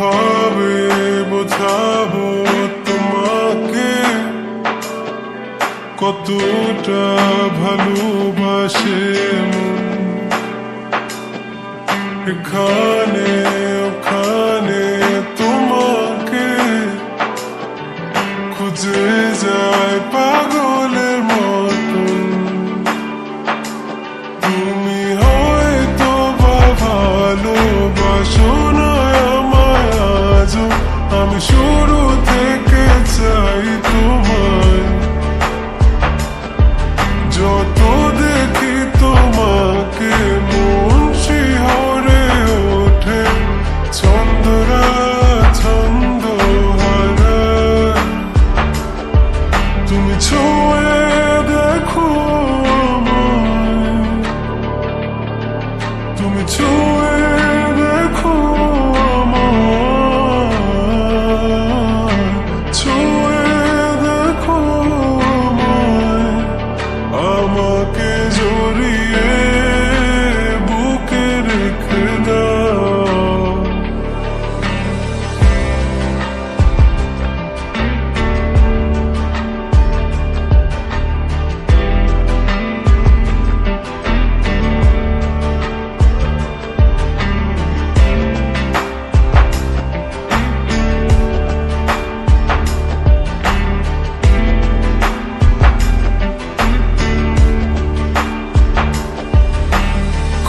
কীভাবে বোঝাবো তোমাকে কতটা ভালোবাসে এখানে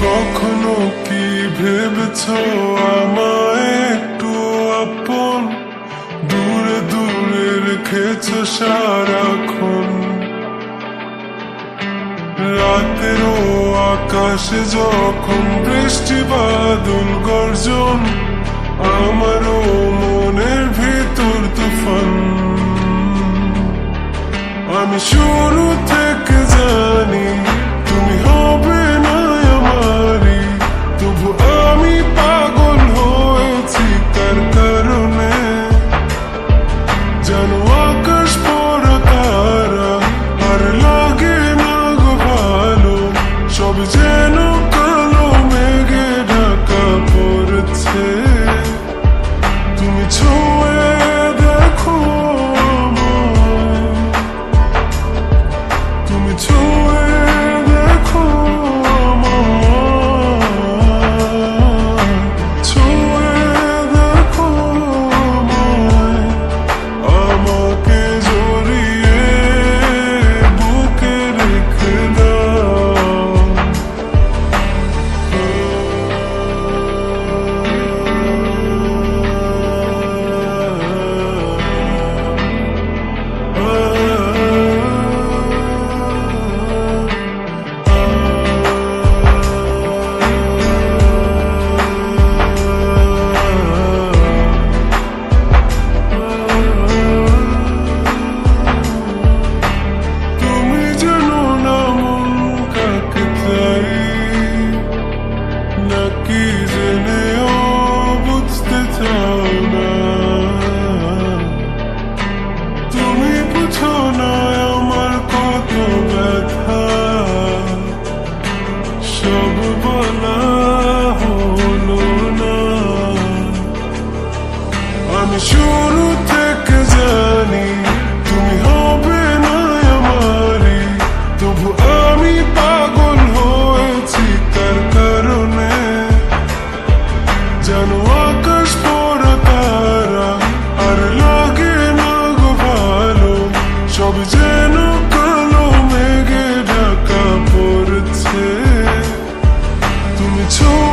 কখনো কি ভেবেছ আমায় একটু আপন? দূরে দূরে রেখেছ সারাক্ষণ। রাতেরও আকাশে যখন বৃষ্টি বাদল গর্জন too